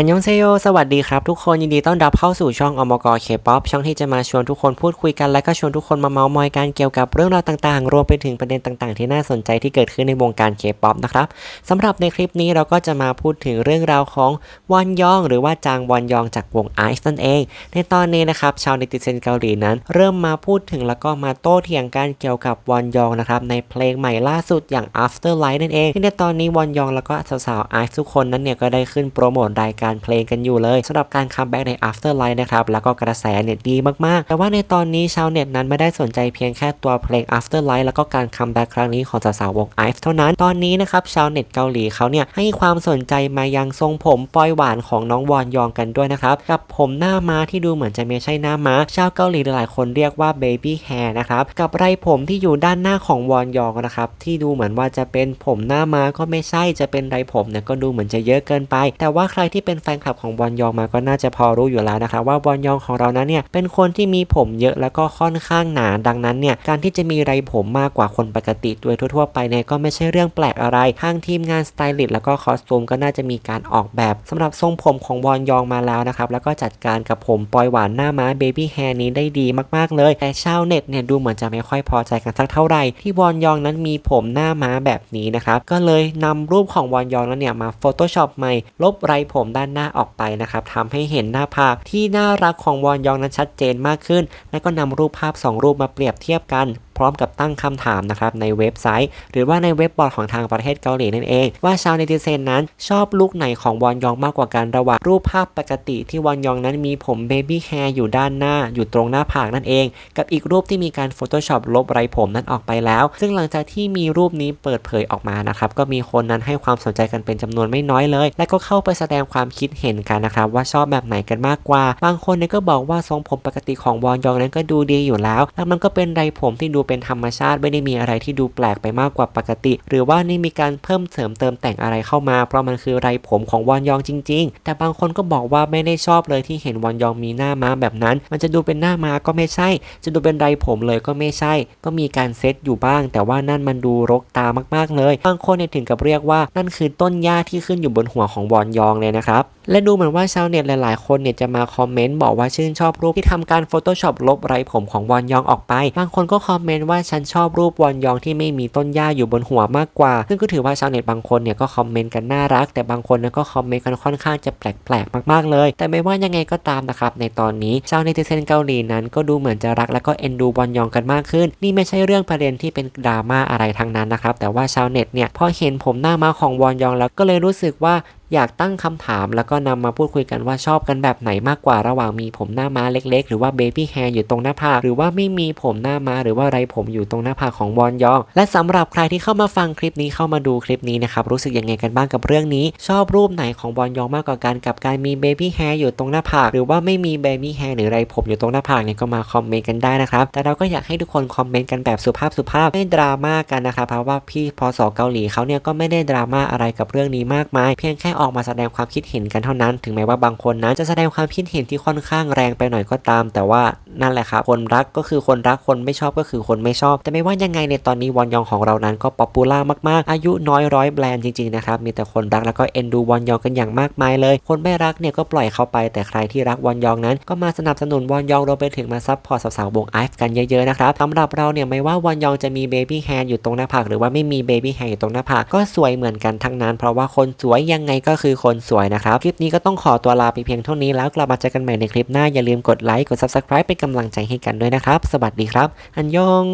อันยองเซโยสวัสดีครับทุกคนยินดีต้อนรับเข้าสู่ช่องอมกเคป๊อปช่องที่จะมาชวนทุกคนพูดคุยกัน และก็ชวนทุกคนมาเมาส์มอยกันเกี่ยวกับเรื่องราวต่างๆ รวมไปถึงประเด็นต่างๆ ที่น่าสนใจที่เกิดขึ้นในวงการเคป๊อปนะครับสำหรับในคลิปนี้เราก็จะมาพูดถึงเรื่องราวของวอนยอง หรือว่าจางวอนยองจากวงไอซ์นั่นเอง ในตอนนี้นะครับชาวเนติเซนเกาหลีนั้น เริ่มมาพูดถึงแล้วก็มาโต้เถียงกันเกี่ยวกับวอนยองนะครับในเพลงใหม่ล่าสุดอย่าง After Light นั่นเองที่ในตอนนี้วอนยองแล้วก็สาวๆไอซ์ทุกคนนั้นเนี่ยก็ได้ขึ้นโปรโมทรายการเพลงกันอยู่เลยสำหรับการคัมแบ็กใน After Light นะครับแล้วก็กระแสเนี่ยดีมากๆ แต่ว่าในตอนนี้ชาวเน็ตนั้นไม่ได้สนใจเพียงแค่ตัวเพลง After Light แล้วก็การคัมแบ็กครั้งนี้ของสาววงไอซ์เท่านั้นตอนนี้นะครับชาวเน็ตเกาหลีเขาเนี่ยให้ความสนใจมายังทรงผมปลอยหวานของน้องวอนยองกันด้วยนะครับกับผมหน้าม้าที่ดูเหมือนจะไม่ใช่หน้าม้า ชาวเกาหลีหลายคนเรียกว่า baby hair นะครับกับไรผมที่อยู่ด้านหน้าของวอนยองนะครับที่ดูเหมือนว่าจะเป็นผมหน้าม้าก็ไม่ใช่จะเป็นไรผมเนี่ยก็ดูเหมือนจะเยอะเกินไป แต่ว่าใครที่เป็นแฟนคลับของวอนยองมาก็น่าจะพอรู้อยู่แล้วนะครับว่าวอนยองของเรานั้นเนี่ยเป็นคนที่มีผมเยอะแล้วก็ค่อนข้างหนาดังนั้นเนี่ยการที่จะมีไรผมมากกว่าคนปกติโดยทั่วๆไปเนี่ยก็ไม่ใช่เรื่องแปลกอะไรทางทีมงานสไตลิสต์แล้วก็คอสตูมก็น่าจะมีการออกแบบสำหรับทรงผมของวอนยองมาแล้วนะครับแล้วก็จัดการกับผมปล่อยหวานหน้าม้าเบบี้แฮร์นี้ได้ดีมากๆเลย แต่ชาวเน็ตเนี่ยดูเหมือนจะไม่ค่อยพอใจกันสักเท่าไหร่ที่วอนยองนั้นมีผมหน้าม้าแบบนี้นะครับก็เลยนำรูปของวอนยองนั้นเนี่ยมา Photoshop ใหม่ลบไรผมด้านหน้าออกไปนะครับทำให้เห็นหน้าผากที่น่ารักของวอนยองนั้นชัดเจนมากขึ้น และก็นำรูปภาพ 2 รูปมาเปรียบเทียบกัน พร้อมกับตั้งคำถามนะครับในเว็บไซต์ หรือว่าในเว็บบอร์ดของทางประเทศเกาหลีนั่นเอง ว่าชาวเนติเซนนั้นชอบลุคไหนของวอนยองมากกว่ากันระหว่างรูปภาพปกติที่วอนยองนั้นมีผมเบบี้แฮร์อยู่ด้านหน้า อยู่ตรงหน้าผากนั่นเอง กับอีกรูปที่มีการ Photoshop ลบไรผมนั้นออกไปแล้ว ซึ่งหลังจากที่มีรูปนี้เปิดเผยออกมานะครับก็มีคนนั้นให้ความสนใจกันเป็นจำนวนไม่น้อยเลย และก็เข้าไปแสดงความคิดเห็นกันนะครับว่าชอบแบบไหนกันมากกว่า บางคนเนี่ยก็บอกว่าทรงผมปกติของวอนยองนั้นก็ดูดีอยู่แล้ว แล้วมันก็เป็นไรผมที่ดูเป็นธรรมชาติไม่ได้มีอะไรที่ดูแปลกไปมากกว่าปกติ หรือว่านี่มีการเพิ่มเสริมเติมแต่งอะไรเข้ามา เพราะมันคือไรผมของวอนยองจริง ๆ แต่บางคนก็บอกว่าไม่ได้ชอบเลยที่เห็นวอนยองมีหน้าม้าแบบนั้น มันจะดูเป็นหน้าม้าก็ไม่ใช่ จะดูเป็นไรผมเลยก็ไม่ใช่ ก็มีการเซตอยู่บ้าง แต่ว่านั่นมันดูรกตามากๆเลย บางคนเนี่ยถึงกับเรียกว่านั่นคือต้นหญ้าที่ขึ้นอยู่บนหัวของวอนยองเลยนะครับ และดูเหมือนว่าชาวเน็ตหลาย ๆ คนเนี่ยจะมาคอมเมนต์บอกว่าชื่นชอบรูปที่ทำการ Photoshop ลบไรผมของวอนยองออกไป บางคนก็คอมเมนต์ว่าฉันชอบรูปวอนยองที่ไม่มีต้นหญ้าอยู่บนหัวมากกว่า ซึ่งก็ถือว่าชาวเน็ตบางคนเนี่ยก็คอมเมนต์กันน่ารัก แต่บางคนก็คอมเมนต์กันค่อนข้างจะแปลก ๆ มาก ๆ เลย แต่ไม่ว่ายังไงก็ตามนะครับในตอนนี้ชาวเน็ตเซนเกาหลีนั้นก็ดูเหมือนจะรักและก็เอ็นดูวอนยองกันมากขึ้น นี่ไม่ใช่เรื่องประเด็นที่เป็นดราม่าอะไรทั้งนั้นนะครับแต่ว่าชาวเน็ตเนี่ยพอเห็นผมหน้ามาของวอนยองแล้วก็เลยรู้สึกว่า อยากตั้งคำถามแล้วก็นำมาพูดคุยกันว่าชอบกันแบบไหนมากกว่าระหว่างมีผมหน้าม้าเล็ก ๆ หรือว่าเบบี้แฮร์อยู่ตรงหน้าผากหรือว่าไม่มีผมหน้าม้าหรือว่าไรผมอยู่ตรงหน้าผากของวอนยอง และสำหรับใครที่เข้ามาฟังคลิปนี้เข้ามาดูคลิปนี้นะครับรู้สึกยังไงกันบ้างกับเรื่องนี้ ชอบรูปไหนของวอนยองมากกว่ากันกับการมีเบบี้แฮร์อยู่ตรงหน้าผากหรือว่าไม่มีเบบี้แฮร์หรือไรผมอยู่ตรงหน้าผากเนี่ยก็มาคอมเมนต์กันได้นะครับแต่เราก็อยากให้ทุกคนคอมเมนต์กันแบบสุภาพสุภาพไม่ดราม่ากันนะครับเพราะว่าพี่พศเกาหลีเขาเนี่ยก็ไม่ได้ดราม่าอะไรกับเรื่องนี้มากมาย เพียงแค่ออกมาแสดงความคิดเห็นกันเท่านั้น ถึงแม้ว่าบางคนนั้นจะแสดงความคิดเห็นที่ค่อนข้างแรงไปหน่อยก็ตาม แต่ว่า นั่นแหละครับคนรักก็คือคนรักคนไม่ชอบก็คือคนไม่ชอบ แต่ไม่ว่ายังไงในตอนนี้วอนยองของเรานั้นก็ป๊อปปูล่ามากๆ อายุน้อยร้อยแบรนด์จริงๆนะครับมีแต่คนรักแล้วก็เอ็นดูวอนยองกันอย่างมากมายเลย คนไม่รักเนี่ยก็ปล่อยเขาไป แต่ใครที่รักวอนยองนั้น ก็มาสนับสนุนวอนยองรวมไปถึงมาซัพพอร์ตสาวๆวงไอฟ์กันเยอะๆนะครับสำหรับเราเนี่ยไม่ว่าวอนยองจะมีเบบี้แฮร์อยู่ตรงหน้าผากหรือว่าไม่มีเบบี้แฮร์อยู่ตรงหน้าผากก็สวยเหมือนกันทั้งนั้น เพราะว่าคนสวยยังไงก็คือคนสวยนะครับคลิปนี้ก็ต้องขอตัวลาไปเพียงเท่านี้แล้วกลับมาเจอกันใหม่ในคลิปหน้าอย่าลืมกดไลค์กด subscribe เป็นกำลังใจให้กันด้วยนะครับ สวัสดีครับ อันยอง